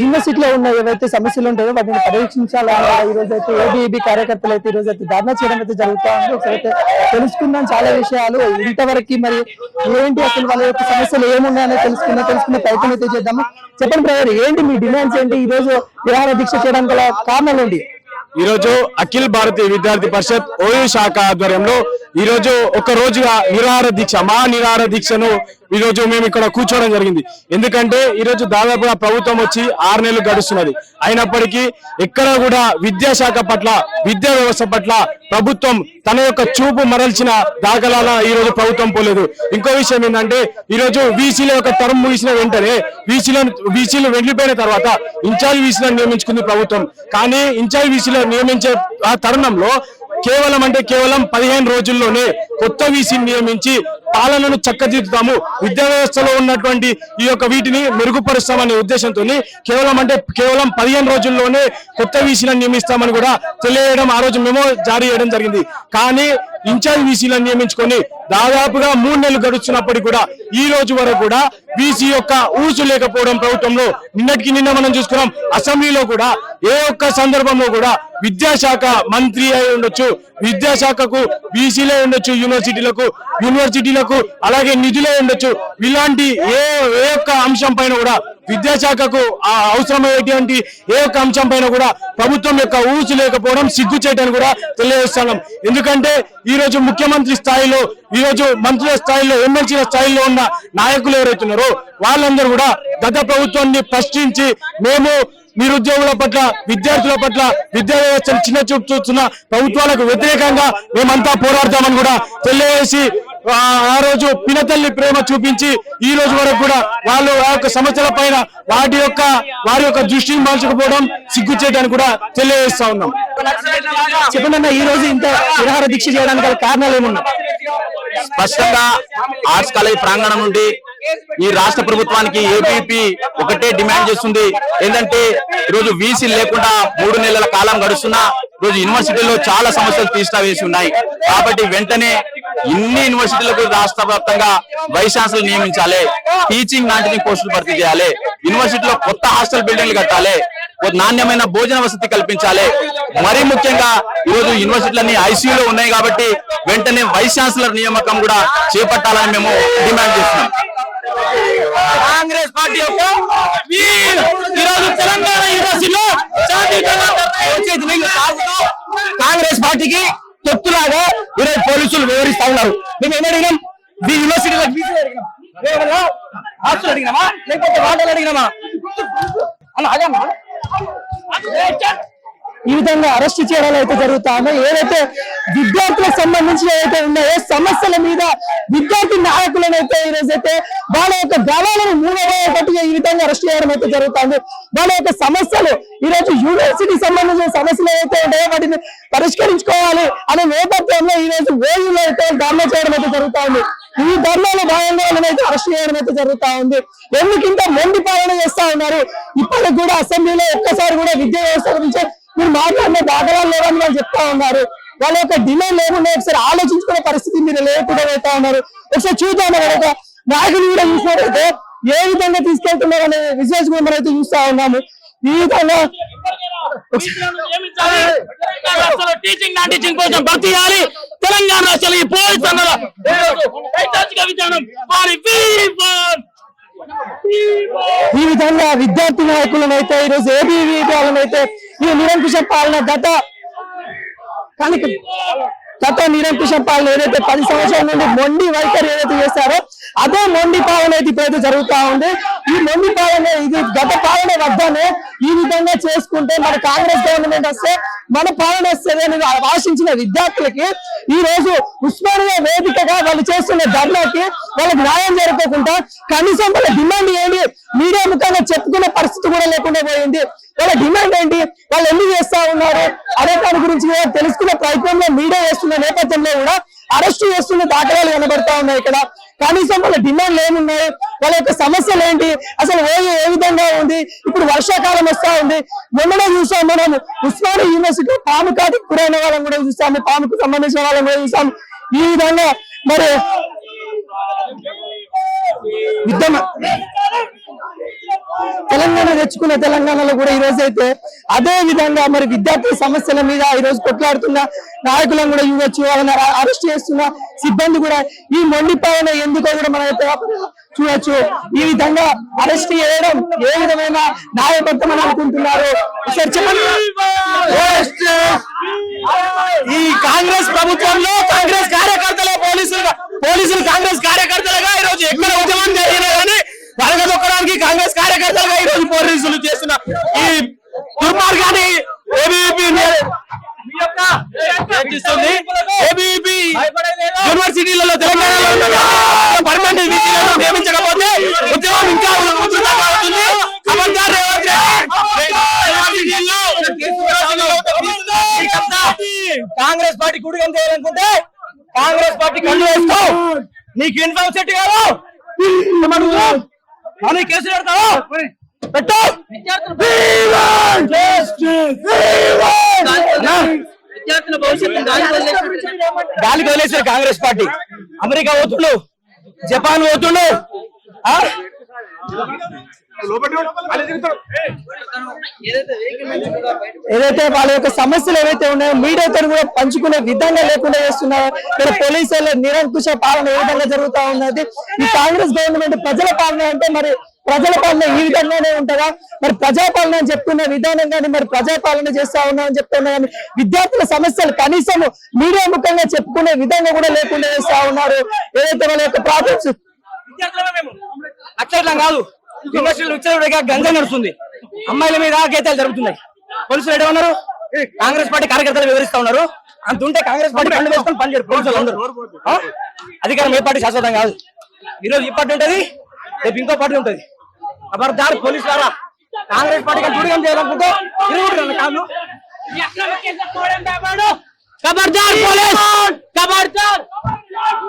యూనివర్సిటీలో ఉన్న ఏవైతే సమస్యలు ఉంటాయో వాటిని పరీక్షించాలని ఈ రోజు అయితే ఏబీఈబీ కార్యకర్తలు అయితే ఈ రోజు అయితే ధర్నా చేయడం అయితే జరుగుతా ఉంది. ఒకసారి అయితే తెలుసుకుందాం చాలా విషయాలు. ఇంతవరకు మరి ఏంటి అసలు వాళ్ళ యొక్క సమస్యలు ఏమున్నాయని తెలుసుకుందాం తెలుసుకునే ప్రయత్నం అయితే చేద్దాము. చెప్పండి బ్రదర్ ఏంటి మీ డిమాండ్స్ ఏంటి? ఈ రోజు విహార దీక్ష చేయడానికి గల కారణాలు ఏంటి? ఈ రోజు అఖిల్ భారతీయ విద్యార్థి పరిషత్ ఓయూ శాఖ ఆధ్వర్యంలో ఈ రోజు ఒక రోజుగా నిరాహార దీక్ష మా నిరాహార దీక్షను ఈ రోజు మేము ఇక్కడ కూర్చోవడం జరిగింది. ఎందుకంటే ఈ రోజు దాదాపుగా ప్రభుత్వం వచ్చి ఆరు నెలలు గడుస్తున్నది. అయినప్పటికీ ఎక్కడ కూడా విద్యాశాఖ పట్ల విద్యా వ్యవస్థ పట్ల ప్రభుత్వం తన యొక్క చూపు మరల్చిన దాఖలాల ఈ రోజు ప్రభుత్వం పోలేదు. ఇంకో విషయం ఏంటంటే ఈ రోజు వీసీల యొక్క టర్మ్ ముగిసిన వెంటనే వీసీలను వీసీలు వెళ్ళిపోయిన తర్వాత ఇన్ఛార్జ్ వీసీలను నియమించుకుంది ప్రభుత్వం. కానీ ఇన్ఛార్జ్ వీసీలో నియమించే ఆ తరుణంలో కేవలం అంటే కేవలం పదిహేను రోజుల్లోనే కొత్త వీసీని నియమించి పాలనను చక్కదిద్దుతాము. విద్యా వ్యవస్థలో ఉన్నటువంటి ఈ యొక్క వీటిని మెరుగుపరుస్తామనే ఉద్దేశంతో కేవలం అంటే కేవలం పదిహేను రోజుల్లోనే కొత్త వీసీలను నియమిస్తామని కూడా తెలియడం ఆ రోజు మేము జారీ చేయడం జరిగింది. కానీ ఇన్ఛార్జ్ వీసీలను నియమించుకొని దాదాపుగా మూడు నెలలు గడుస్తున్నప్పటికీ కూడా ఈ రోజు వరకు కూడా బీసీ యొక్క ఊసు లేకపోవడం ప్రభుత్వంలో నిన్నటికి నిన్న మనం చూసుకున్నాం. అసెంబ్లీలో కూడా ఏ ఒక్క సందర్భంలో కూడా విద్యాశాఖ మంత్రి అయి ఉండొచ్చు విద్యాశాఖకు బీసీలే ఉండొచ్చు యూనివర్సిటీలకు యూనివర్సిటీలకు అలాగే నిధులే ఉండొచ్చు. ఇలాంటి ఏ ఏ ఒక్క అంశం పైన కూడా విద్యాశాఖకు ఆ ఏ ఒక్క అంశం పైన కూడా ప్రభుత్వం యొక్క ఊసు లేకపోవడం సిగ్గు చేయటం కూడా తెలియజేస్తున్నాం. ఎందుకంటే ఈ రోజు ముఖ్యమంత్రి స్థాయిలో ఈ రోజు మంత్రుల స్థాయిలో ఎమ్మెల్సీల స్థాయిలో ఉన్న నాయకులు ఎవరైతున్నారో వాళ్ళందరూ కూడా గత ప్రభుత్వాన్ని ప్రశ్నించి మేము నిరుద్యోగుల పట్ల విద్యార్థుల పట్ల విద్యా వ్యవస్థను చిన్న చూపు చూస్తున్న ప్రభుత్వాలకు వ్యతిరేకంగా మేమంతా పోరాడతామని కూడా తెలియజేసి ఆ రోజు పినతల్లి ప్రేమ చూపించి ఈ రోజు వరకు కూడా వాళ్ళు ఆ యొక్క సమస్యల పైన వాటి యొక్క వారి యొక్క దృష్టిని మార్చకపోవడం సిగ్గు చేయడానికి కూడా తెలియజేస్తా ఉన్నాం. చెప్పండి ఈ రోజు ఇంత విహార దీక్ష చేయడానికి గల కారణాలు ఏమున్నా స్పష్టంగా ఆర్ట్స్ కాలేజ్ ప్రాంగణం నుండి ఈ రాష్ట్ర ప్రభుత్వానికి ఏబీపీ ఒకటే డిమాండ్ చేస్తుంది. ఏంటంటే ఈరోజు వీసీ లేకుండా మూడు నెలల కాలం గడుస్తున్నా ఈరోజు యూనివర్సిటీలో చాలా సమస్యలు తీస్తా వేసి ఉన్నాయి. కాబట్టి వెంటనే ఇన్ని యూనివర్సిటీలకు రాష్ట్ర వ్యాప్తంగా వైస్ ఛాన్సలర్ నియమించాలి. టీచింగ్ నాటిని పోస్టులు భర్తీ చేయాలి. యూనివర్సిటీలో కొత్త హాస్టల్ బిల్డింగ్లు కట్టాలి. నాణ్యమైన భోజన వసతి కల్పించాలి. మరీ ముఖ్యంగా ఈరోజు యూనివర్సిటీలన్నీ ఐసీయూలో ఉన్నాయి కాబట్టి వెంటనే వైస్ ఛాన్సలర్ నియామకం కూడా చేపట్టాలని మేము డిమాండ్ చేస్తున్నాం. కాంగ్రెస్ పార్టీ యొక్క ఈరోజు తెలంగాణ యూనివర్సిటీలో కాంగ్రెస్ పార్టీకి ఆస్తులు వివరిస్తా ఉన్నారు. మేము ఏం అడిగినాం? ఈ యూనివర్సిటీలో ఫీజులు అడిగినాం? ఏమన్నా అడిగినామా? లేకపోతే వాటలు అడిగినామా? అలా అదే ఈ విధంగా అరెస్ట్ చేయడాలు అయితే జరుగుతా ఏదైతే విద్యార్థులకు సంబంధించిన ఏదైతే ఉన్నాయో సమస్యల మీద విద్యార్థి నాయకులను అయితే ఈ రోజు అయితే వాళ్ళ యొక్క గళాలను మూడవటిగా ఈ విధంగా అరెస్ట్ చేయడం అయితే జరుగుతుంది వాళ్ళ యొక్క సమస్యలు ఈ రోజు యూనివర్సిటీ సంబంధించిన సమస్యలు ఏవైతే ఉంటాయో వాటిని పరిష్కరించుకోవాలి అనే నేపథ్యంలో ఈ రోజు ఓయూలో అయితే ధర్నా చేయడం అయితే జరుగుతుంది ఈ ధర్నాలో భాగంగా వాళ్ళనైతే అరెస్ట్ చేయడం అయితే జరుగుతా ఉంది. ఎందుకింత మొండి పాలన చేస్తా ఉన్నారు? ఇప్పటికి కూడా అసెంబ్లీలో ఒక్కసారి కూడా విద్యా వ్యవస్థ గురించి మీరు మాట్లాడిన దాఖలాలు లేవని వాళ్ళు చెప్తా ఉన్నారు. వాళ్ళ యొక్క డిమాండ్ లేకుండా ఒకసారి ఆలోచించుకునే పరిస్థితి మీరు లేకుండా పోతా ఉన్నారు. ఒకసారి చూద్దాం యొక్క నాయకులు కూడా చూసినట్టయితే ఏ విధంగా తీసుకెళ్తున్నారు అనే విజువల్స్ కూడా మనమైతే చూస్తా ఉన్నాము. ఈ విధంగా టీచింగ్ నాన్ టీచింగ్ కోసం భర్తీ చేయాలి. తెలంగాణ రాష్ట్రంలో ఈ పోలీస్ విధానం. ఈ విధంగా విద్యార్థి నాయకులను అయితే ఈరోజు ఏబీవీ వాళ్ళనైతే ఈ నిరంకుశ పాలన గత కానీ గత నిరంకుశ పాలన ఏదైతే పది సంవత్సరాల నుండి మొండి వైఖరి ఏదైతే చేస్తారో అదే మొండి పాలన అయితే ఇప్పుడైతే జరుగుతా ఉంది. ఈ మొండి పాలన ఇది గత పాలన వద్దనే ఈ విధంగా చేసుకుంటే మన కాంగ్రెస్ గవర్నమెంట్ వస్తే మన పాలన వస్తుంది అని ఆశించిన విద్యార్థులకి ఈ రోజు ఉస్మానియా వేదికగా వాళ్ళు చేస్తున్న ధర్నాకి వాళ్ళకి న్యాయం జరగకుండా కనీసం వాళ్ళ డిమాండ్ ఏంటి? మీడియా ముఖంగా చెప్పుకునే పరిస్థితి కూడా లేకుండా పోయింది. వాళ్ళ డిమాండ్ ఏంటి? వాళ్ళు ఎందుకు చేస్తా ఉన్నారు? అనే దాని గురించి కూడా తెలుసుకునే ప్రయత్నంలో మీడియా చేస్తున్న నేపథ్యంలో కూడా అరెస్ట్ చేస్తున్న దాఖలాలు కనబడతా ఉన్నాయి ఇక్కడ. కనీసం వాళ్ళ డిమాండ్లు ఏమున్నాయి? వాళ్ళ యొక్క సమస్యలు ఏంటి? అసలు ఏ ఏ విధంగా ఉంది? ఇప్పుడు వర్షాకాలం వస్తా ఉంది. మొన్ననే చూసాం మనం ఉస్మానియా యూనివర్సిటీ పాము కాటికి గురైన వాళ్ళని కూడా చూసాము పాముకు సంబంధించిన వాళ్ళని కూడా చూసాం. ఈ విధంగా మరి విద్యమ తెలంగాణ తెచ్చుకున్న తెలంగాణలో కూడా ఈ రోజు అయితే అదే విధంగా మరి విద్యార్థుల సమస్యల మీద ఈ రోజు కొట్లాడుతున్న నాయకులను కూడా చూడొచ్చు వాళ్ళని అరెస్ట్ చేస్తున్న సిబ్బంది కూడా ఈ మొండి పాలన ఎందుకో కూడా మనం అయితే చూడొచ్చు. ఈ విధంగా అరెస్ట్ చేయడం ఏ విధమైన న్యాయబద్ధం అని అనుకుంటున్నారు? ఈ కాంగ్రెస్ ప్రభుత్వంలో కాంగ్రెస్ కార్యకర్తల పోలీసులు పోలీసులు కాంగ్రెస్ కార్యకర్తలుగా ఈ రోజు ఎక్కడ ఉద్యమం జరిగిన కాంగ్రెస్ కార్యకర్తలుగా ఈ రోజు పోలీసులు చేస్తున్న ఈ దుర్మార్గాన్ని ఏబీపీ ఏబీపీ యూనివర్సిటీలలో తెలంగాణలో పర్మనెంట్ విద్యలను నియమించకపోతే ఉద్యమం ఇంకా ఉధృతంగా అవుతుంది. ఖబర్దార్ రేవంత్ కాంగ్రెస్ పార్టీ గుడిగం చేయాలనుకుంటే కాంగ్రెస్ పార్టీ కళ్ళు వేసుకో. నీకు ఇన్ఫామ్ సెట్ కాదు. అని కేసులు పెడతావు? పెట్టు. విద్యార్థుల భవిష్యత్తు గాలికి వదిలేశారు. కాంగ్రెస్ పార్టీ. అమెరికా పోతుండు జపాన్ పోతుండు ఆ? ఏదైతే వాళ్ళ యొక్క సమస్యలు ఏవైతే ఉన్నాయో మీడియాతో కూడా పంచుకునే విధంగా లేకుండా చేస్తున్నారు. ఇక్కడ పోలీసుల నిరంకుశ పాలన ఏ విధంగా జరుగుతా ఉన్నది? ఈ కాంగ్రెస్ గవర్నమెంట్ ప్రజల పాలన అంటే మరి ప్రజల పాలన ఈ విధంగానే ఉంటుందా? మరి ప్రజాపాలన అని చెప్తున్న విధానం కానీ మరి ప్రజాపాలన చేస్తా ఉన్నామని చెప్తున్నా కానీ విద్యార్థుల సమస్యలు కనీసం మీడియా ముఖంగా చెప్పుకునే విధంగా కూడా లేకుండా చేస్తా ఉన్నారు. ఏదైతే వాళ్ళ యొక్క ప్రాబ్లమ్స్ నచ్చట్లం కాదు. యూనివర్సిటీలు విచ్చలవిడిగా గంజా నడుస్తుంది. అమ్మాయిల మీద గీతాలు జరుగుతున్నాయి. పోలీసులు ఎక్కడ ఉన్నారు కాంగ్రెస్ పార్టీ కార్యకర్తలు వివరిస్తా ఉన్నారు. అంత ఉంటే కాంగ్రెస్ పార్టీ పండు వేసుకొని పనిచేయరు పోలీసులు అందరూ? అధికారం ఏ పార్టీ శాశ్వతం కాదు. ఈ రోజు ఈ పార్టీ ఉంటది రేపు ఇంకో పార్టీ ఉంటది. ఖబర్దార్ పోలీసు ద్వారా కాంగ్రెస్ పార్టీ కానీ దూరం చేయాలనుకుంటే ఇరుగురు కాదు. ఖబర్దార్ పోలీస్!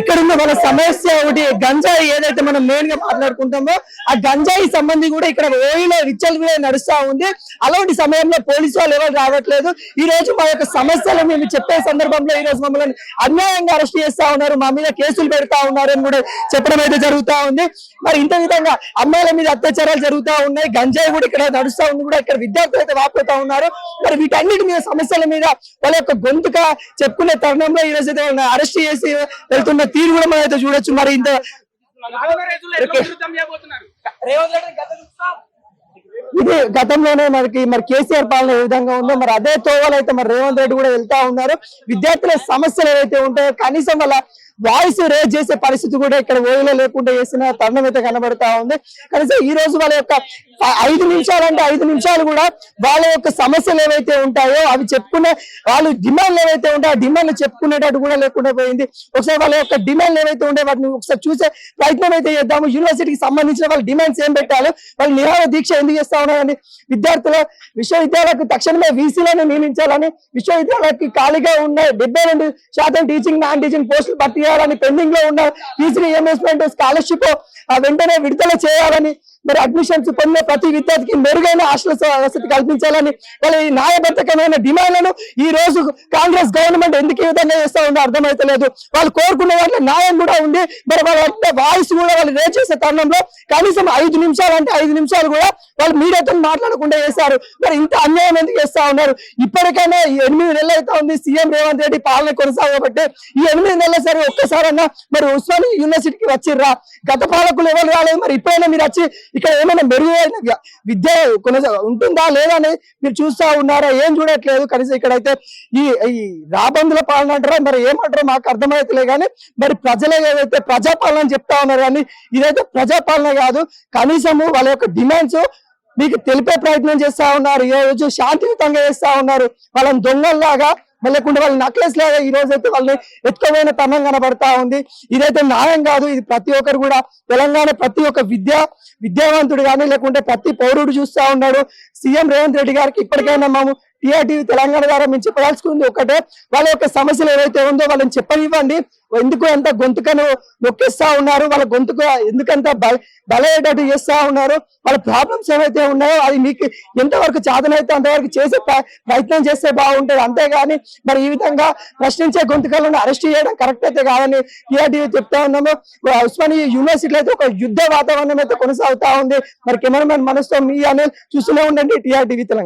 ఇక్కడ ఉన్న మన సమస్య ఒకటి గంజాయి ఏదైతే మనం మెయిన్గా మాట్లాడుకుంటామో ఆ గంజాయి సంబంధి కూడా ఇక్కడ ఓయిలో విచ్చలు కూడా నడుస్తా ఉంది. అలాంటి సమయంలో పోలీసు వాళ్ళు ఎవరు రావట్లేదు. ఈ రోజు మా యొక్క సమస్యలు మేము చెప్పే సందర్భంలో ఈ రోజు మమ్మల్ని అన్యాయంగా అరెస్ట్ చేస్తా ఉన్నారు. మా మీద కేసులు పెడతా ఉన్నారు అని కూడా చెప్పడం అయితే జరుగుతా ఉంది. మరి ఇంత విధంగా అమ్మాయిల మీద అత్యాచారాలు జరుగుతా ఉన్నాయి. గంజాయి కూడా ఇక్కడ నడుస్తా ఉంది. కూడా ఇక్కడ విద్యార్థులు అయితే వాపోతా ఉన్నారు. మరి వీటన్నిటి మీద సమస్యల మీద వాళ్ళ యొక్క గొంతుక చెప్పుకునే తరుణంలో ఈ రోజు అయితే అరెస్ట్ చేసి వెళ్తున్న తీరు కూడా మనం అయితే చూడొచ్చు. మరి ఇంత ఇది గతంలోనే మనకి మరి కేసీఆర్ పాలన ఏ విధంగా ఉందో మరి అదే తోవలు అయితే మరి రేవంత్ రెడ్డి కూడా వెళ్తా ఉన్నారు. విద్యార్థుల సమస్యలు ఏవైతే ఉంటాయో కనీసం వాళ్ళ వాయిస్ రేజ్ చేసే పరిస్థితి కూడా ఇక్కడ ఓయిలో లేకుండా చేసిన తరుణం అయితే కనబడతా ఉంది. కనీసం ఈ రోజు వాళ్ళ యొక్క ఐదు నిమిషాలు అంటే ఐదు నిమిషాలు కూడా వాళ్ళ యొక్క సమస్యలు ఏవైతే ఉంటాయో అవి చెప్పుకునే వాళ్ళు డిమాండ్లు ఏవైతే ఉంటాయో ఆ డిమాండ్లు చెప్పుకునేటట్టు కూడా లేకుండా పోయింది. ఒకసారి వాళ్ళ యొక్క డిమాండ్లు ఏవైతే ఉండే వాటిని ఒకసారి చూసే ప్రయత్నం అయితే చేద్దాము. యూనివర్సిటీకి సంబంధించిన వాళ్ళ డిమాండ్స్ ఏం పెట్టాలి వాళ్ళు నిరాహార దీక్ష ఎందుకు చేస్తా ఉన్నారని విద్యార్థుల విశ్వవిద్యాలయాలకు తక్షణమే వీసీలను నియమించాలని విశ్వవిద్యాలయాలకి ఖాళీగా ఉన్న డెబ్బై రెండు శాతం టీచింగ్ నాన్ టీచింగ్ పోస్టులు భర్తీ చేయాలని పెండింగ్లో ఉన్న ఫీజు రియంబర్స్మెంట్ స్కాలర్షిప్ వెంటనే విడుదల చేయాలని మరి అడ్మిషన్స్ పొందిన ప్రతి విద్యార్థికి మెరుగైన హాస్టల్ వసతి కల్పించాలని వాళ్ళ ఈ న్యాయబద్ధకమైన డిమాండ్లను ఈ రోజు కాంగ్రెస్ గవర్నమెంట్ ఎందుకు ఈ విధంగా చేస్తా ఉందో అర్థమైతలేదు వాళ్ళు కోరుకున్న వాటిలో న్యాయం కూడా ఉంది. మరి వాళ్ళ వాయిస్ కూడా వాళ్ళు రేజ్ చేసే తరుణంలో కనీసం ఐదు నిమిషాలు అంటే ఐదు నిమిషాలు కూడా వాళ్ళు మీడియాతో మాట్లాడకుండా చేశారు. మరి ఇంత అన్యాయం ఎందుకు చేస్తా ఉన్నారు? ఇప్పటికైనా ఎనిమిది నెలలు అయితే ఉంది సీఎం రేవంత్ రెడ్డి పాలన కొనసాగబట్టి ఈ ఎనిమిది నెలల సరే ఒక్కసారన్నా మరి ఉస్మాని యూనివర్సిటీకి వచ్చిర్రా? గత పాలకులు ఎవరు రాలేదు? మరి ఇప్పుడైనా మీరు వచ్చి ఇక్కడ ఏమైనా మెరుగైన విద్య కొనసా ఉంటుందా లేదా అని మీరు చూస్తా ఉన్నారా? ఏం చూడట్లేదు. కనీసం ఇక్కడైతే ఈ ఈ రాబందుల పాలన అంటారా? మరి ఏమంటారో మాకు అర్థమైతలే కానీ మరి ప్రజలే ఏదైతే ప్రజాపాలన అని చెప్తా ఉన్నారు కానీ ఇదైతే ప్రజాపాలన కాదు. కనీసము వాళ్ళ యొక్క డిమాండ్స్ మీకు తెలిపే ప్రయత్నం చేస్తా ఉన్నారు. ఈ రోజు శాంతియుతంగా చేస్తా ఉన్నారు. వాళ్ళని దొంగల్లాగా లేకుండా వాళ్ళ నక్లెస్ లాగా ఈ రోజు అయితే వాళ్ళని ఎత్తుకోపోయిన తనం కనబడతా ఉంది. ఇదైతే న్యాయం కాదు. ఇది ప్రతి ఒక్కరు కూడా తెలంగాణ ప్రతి ఒక్క విద్యా విద్యావంతుడు కానీ లేకుంటే ప్రతి పౌరుడు చూస్తా ఉన్నాడు. సీఎం రేవంత్ రెడ్డి గారికి ఇప్పటికైనా మేము టీఆర్టీవీ తెలంగాణ ద్వారా మేము చెప్పదలుచుకుంది ఒకటే. వాళ్ళ యొక్క సమస్యలు ఏవైతే ఉందో వాళ్ళని చెప్పనివ్వండి. ఎందుకు అంత గొంతుకను నొక్కిస్తా ఉన్నారు? వాళ్ళ గొంతుకు ఎందుకంత బలయ్యేటట్టు చేస్తా ఉన్నారు? వాళ్ళ ప్రాబ్లమ్స్ ఏవైతే ఉన్నాయో అది మీకు ఎంతవరకు చాదనైతే అంతవరకు చేసే ప్రయత్నం చేస్తే బాగుంటుంది. అంతేగాని మరి ఈ విధంగా ప్రశ్నించే గొంతుకలను అరెస్ట్ చేయడం కరెక్ట్ అయితే కాదని టీఆర్టీవీ చెప్తా ఉన్నాము. ఉస్మానియా యూనివర్సిటీలో అయితే ఒక యుద్ధ వాతావరణం అయితే కొనసాగుతా ఉంది. మరి కెమెరామెన్ మనసుతో మీ అనేది చూస్తూనే ఉండండి టీఆర్టీవీ తెలంగాణ.